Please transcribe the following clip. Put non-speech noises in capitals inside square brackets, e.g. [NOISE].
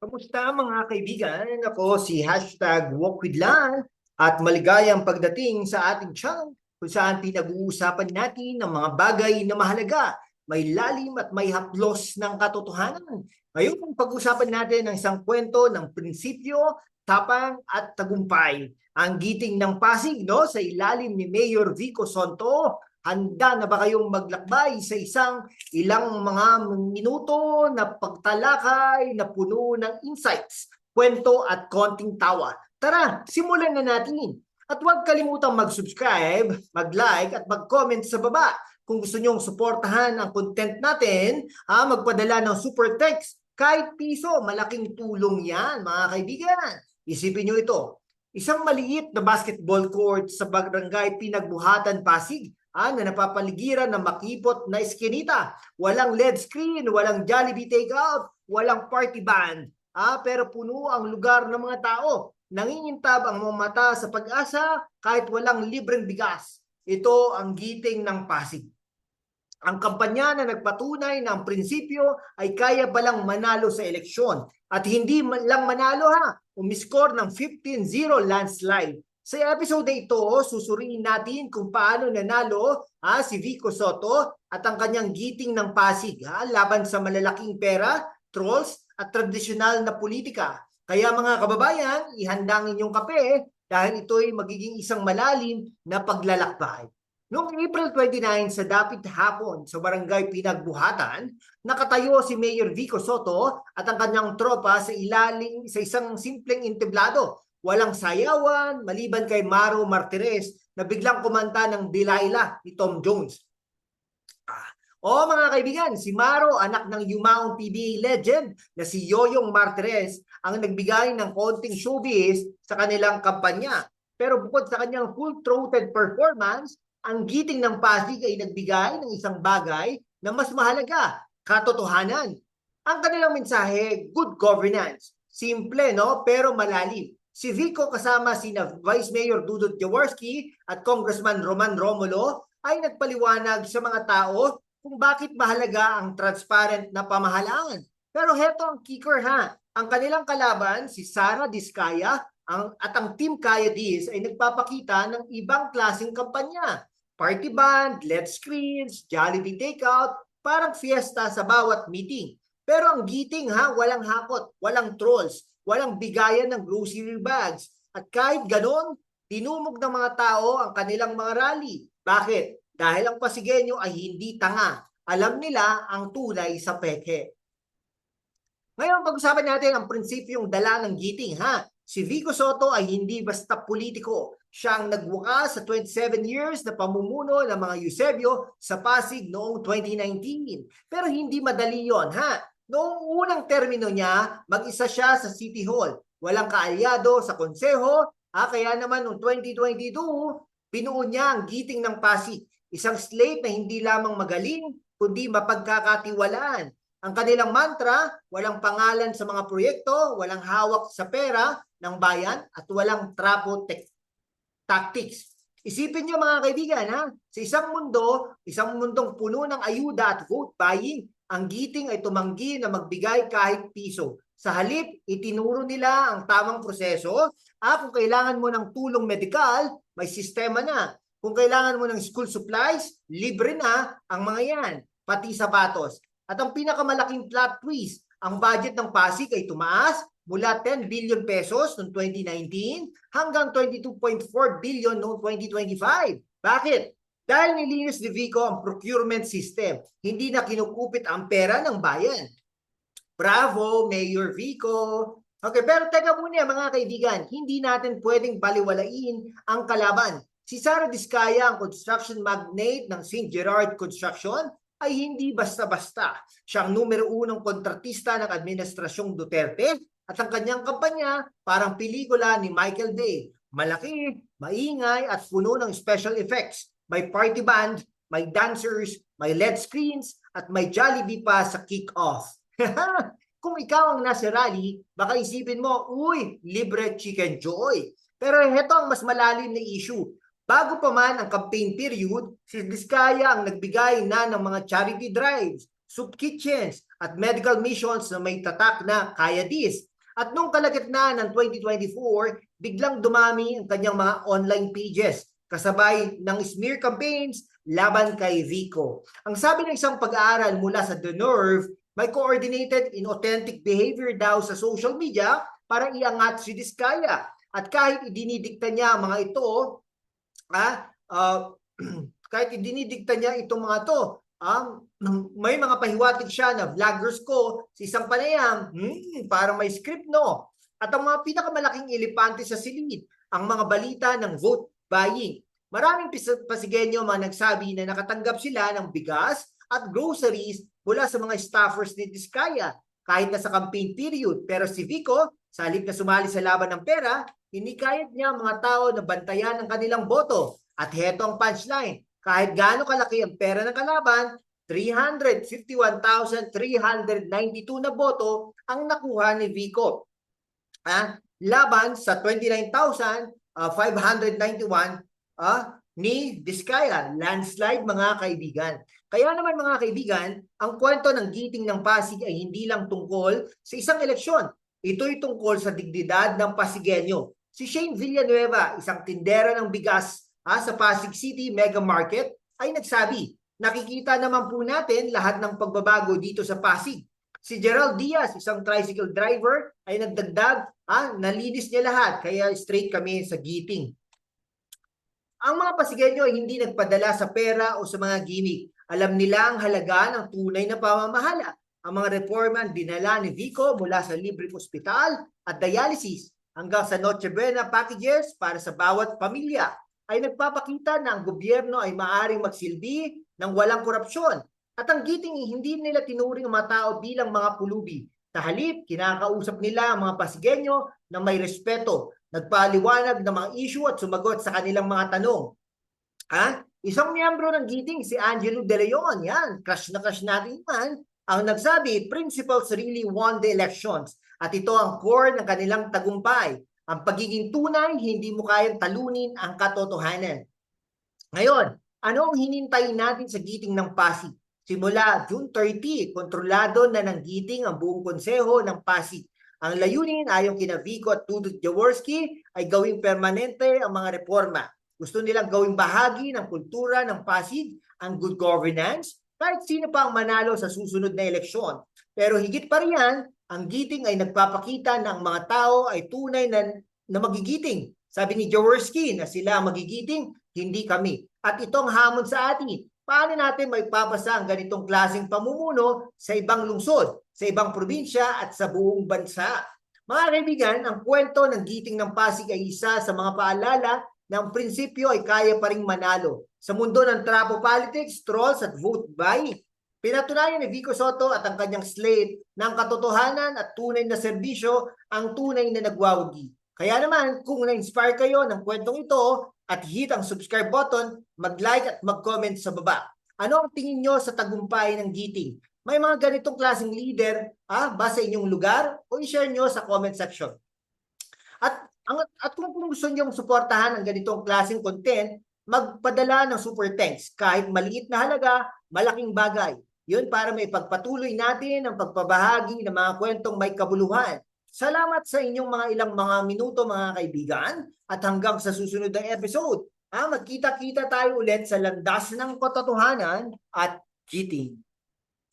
Kamusta mga kaibigan? Ako si hashtag Walkwithlan at maligayang pagdating sa ating channel kung saan pinag-uusapan natin ang mga bagay na mahalaga, may lalim at may haplos ng katotohanan. Ngayon, pag-usapan natin ang isang kwento ng prinsipyo, tapang at tagumpay. Ang giting ng Pasig no, sa ilalim ni Mayor Vico Sonto Handa na ba kayong maglakbay sa isang ilang mga minuto na pagtalakay na puno ng insights, kwento at konting tawa? Tara, simulan na natin. At huwag kalimutang mag-subscribe, mag-like at mag-comment sa baba. Kung gusto nyong suportahan ang content natin, ha, magpadala ng super text. Kahit piso, malaking tulong yan mga kaibigan. Isipin nyo ito, isang maliit na basketball court sa barangay Pinagbuhatan, Pasig ah, na napapaligiran ng makipot na eskinita. Walang LED screen, walang Jollibee takeout, walang party band. Ah, pero puno ang lugar ng mga tao. Nangingintab ang mga mata sa pag-asa kahit walang libreng bigas. Ito ang giting ng Pasig. Ang kampanya na nagpatunay na prinsipyo ay kaya balang manalo sa eleksyon. At hindi lang manalo ha, umiskor ng 15-0 landslide sa episode ito, susuriin natin kung paano nanalo ha, si Vico Soto at ang kanyang giting ng Pasig ha, laban sa malalaking pera, trolls at tradisyonal na politika. Kaya mga kababayan, ihandang inyong kape dahil ito ay magiging isang malalim na paglalakbay. Noong April 29 sa Dapit Hapon sa Barangay Pinagbuhatan, nakatayo si Mayor Vico Soto at ang kanyang tropa sa ilalim sa isang simpleng intiblado walang sayawan maliban kay Maro Martirez na biglang kumanta ng Delilah ni Tom Jones. Ah. O mga kaibigan, si Maro, anak ng yumaong PBA legend na si Yoyong Martirez, ang nagbigay ng konting showbiz sa kanilang kampanya. Pero bukod sa kanyang full-throated performance, ang giting ng Pasig ay nagbigay ng isang bagay na mas mahalaga, katotohanan. Ang kanilang mensahe, good governance. Simple, no? Pero malalim. Si Vico kasama sina Vice Mayor Dudut Jaworski at Congressman Roman Romulo ay nagpaliwanag sa mga tao kung bakit mahalaga ang transparent na pamahalaan. Pero heto ang kicker ha. Ang kanilang kalaban, si Sara Diskaya ang, at ang Team Kaya Dis ay nagpapakita ng ibang klaseng kampanya. Party band, LED screens, Jollibee takeout, parang fiesta sa bawat meeting. Pero ang giting ha, walang hakot, walang trolls, walang bigayan ng grocery bags. At kahit ganon, tinumog ng mga tao ang kanilang mga rally. Bakit? Dahil ang Pasigenyo ay hindi tanga. Alam nila ang tunay sa peke. Ngayon, pag-usapan natin ang prinsipyong dala ng giting, ha? Si Vico Soto ay hindi basta politiko. Siya ang nagwakas sa 27 years na pamumuno ng mga Eusebio sa Pasig noong 2019. Pero hindi madali yon ha? Noong unang termino niya, mag-isa siya sa City Hall. Walang kaalyado sa konseho, ah, kaya naman noong 2022, binuo niya ang giting ng Pasig. Isang slate na hindi lamang magaling, kundi mapagkakatiwalaan. Ang kanilang mantra, walang pangalan sa mga proyekto, walang hawak sa pera ng bayan, at walang trapo tactics. Isipin niyo mga kaibigan, ha? sa isang mundo, isang mundong puno ng ayuda at vote buying, ang giting ay tumanggi na magbigay kahit piso. Sa halip, itinuro nila ang tamang proseso. Ah, kung kailangan mo ng tulong medikal, may sistema na. Kung kailangan mo ng school supplies, libre na ang mga yan, pati sapatos. At ang pinakamalaking plot twist, ang budget ng Pasig ay tumaas mula 10 billion pesos noong 2019 hanggang 22.4 billion noong 2025. Bakit? Dahil nilinis ni Vico ang procurement system, hindi na kinukupit ang pera ng bayan. Bravo, Mayor Vico! Okay, pero teka muna mga kaibigan, hindi natin pwedeng baliwalain ang kalaban. Si Sara Diskaya, ang construction magnate ng St. Gerard Construction, ay hindi basta-basta. Siya ang numero unong kontratista ng Administrasyong Duterte at ang kanyang kampanya parang pelikula ni Michael Bay. Malaki, maingay at puno ng special effects may party band, may dancers, may LED screens, at may Jollibee pa sa kick-off. [LAUGHS] Kung ikaw ang nasa rally, baka isipin mo, uy, libre chicken joy. Pero heto ang mas malalim na issue. Bago pa man ang campaign period, si Diskaya ang nagbigay na ng mga charity drives, soup kitchens, at medical missions na may tatak na kaya dis. At nung kalagitnaan ng 2024, biglang dumami ang kanyang mga online pages kasabay ng smear campaigns laban kay Vico. Ang sabi ng isang pag-aaral mula sa The Nerve, may coordinated inauthentic behavior daw sa social media para iangat si Diskaya. At kahit idinidikta niya ang mga ito, ah, ah, [CLEARS THROAT] kahit idinidikta niya itong mga to, um, [CLEARS THROAT] may mga pahiwatig siya na vloggers ko sa isang panayam, hmm, parang may script no. At ang mga pinakamalaking elepante sa silid, ang mga balita ng vote buying. Maraming pasigenyo mga nagsabi na nakatanggap sila ng bigas at groceries mula sa mga staffers ni Diskaya kahit na sa campaign period. Pero si Vico, sa halip na sumali sa laban ng pera, hinikayat niya ang mga tao na bantayan ang kanilang boto. At heto ang punchline, kahit gaano kalaki ang pera ng kalaban, 351,392 na boto ang nakuha ni Vico. Ah, laban sa 29,591 ah, ni Diskaya. Landslide mga kaibigan. Kaya naman mga kaibigan, ang kwento ng giting ng Pasig ay hindi lang tungkol sa isang eleksyon. Ito'y tungkol sa dignidad ng Pasigenyo. Si Shane Villanueva, isang tindera ng bigas ah, sa Pasig City Mega Market, ay nagsabi, nakikita naman po natin lahat ng pagbabago dito sa Pasig. Si Gerald Diaz, isang tricycle driver, ay nagdagdag, ah, nalinis niya lahat, kaya straight kami sa giting. Ang mga Pasigenyo ay hindi nagpadala sa pera o sa mga gimmick. Alam nila ang halaga ng tunay na pamamahala. Ang mga reforma ang dinala ni Vico mula sa libreng ospital at dialysis hanggang sa Noche Buena packages para sa bawat pamilya ay nagpapakita na ang gobyerno ay maaring magsilbi ng walang korupsyon. At ang giting hindi nila tinuring ang mga tao bilang mga pulubi. Sa halip, kinakausap nila ang mga Pasigenyo na may respeto, nagpaliwanag ng mga issue at sumagot sa kanilang mga tanong. Ha? Isang miyembro ng giting, si Angelo De Leon, yan, crush na crush natin yan, ang nagsabi, principles really won the elections. At ito ang core ng kanilang tagumpay. Ang pagiging tunay, hindi mo kayang talunin ang katotohanan. Ngayon, ano ang hinintay natin sa giting ng Pasig? Simula June 30, kontrolado na ng giting ang buong konseho ng Pasig. Ang layunin ayon kina Vico at Tudut Jaworski ay gawing permanente ang mga reforma. Gusto nilang gawing bahagi ng kultura ng Pasig ang good governance kahit sino pa ang manalo sa susunod na eleksyon. Pero higit pa riyan, ang giting ay nagpapakita na mga tao ay tunay na, na magigiting. Sabi ni Jaworski na sila magigiting, hindi kami. At itong hamon sa atin, paano natin may papasa ang ganitong klaseng pamumuno sa ibang lungsod, sa ibang probinsya at sa buong bansa. Mga kaibigan, ang kwento ng giting ng Pasig ay isa sa mga paalala na ang prinsipyo ay kaya pa ring manalo. Sa mundo ng trapo politics, trolls at vote buying, Pinatunayan ni Vico Soto at ang kanyang slate ng katotohanan at tunay na serbisyo ang tunay na nagwawagi. Kaya naman, kung na-inspire kayo ng kwentong ito at hit ang subscribe button, mag-like at mag-comment sa baba. Ano ang tingin nyo sa tagumpay ng giting? May mga ganitong klaseng leader ah, ba sa inyong lugar? O i-share nyo sa comment section. At, ang, at kung gusto nyo suportahan ang ganitong klaseng content, magpadala ng super thanks. Kahit maliit na halaga, malaking bagay. Yun para may pagpatuloy natin ang pagpabahagi ng mga kwentong may kabuluhan. Salamat sa inyong mga ilang mga minuto mga kaibigan at hanggang sa susunod na episode. Ah, magkita-kita tayo ulit sa landas ng katotohanan at cheating.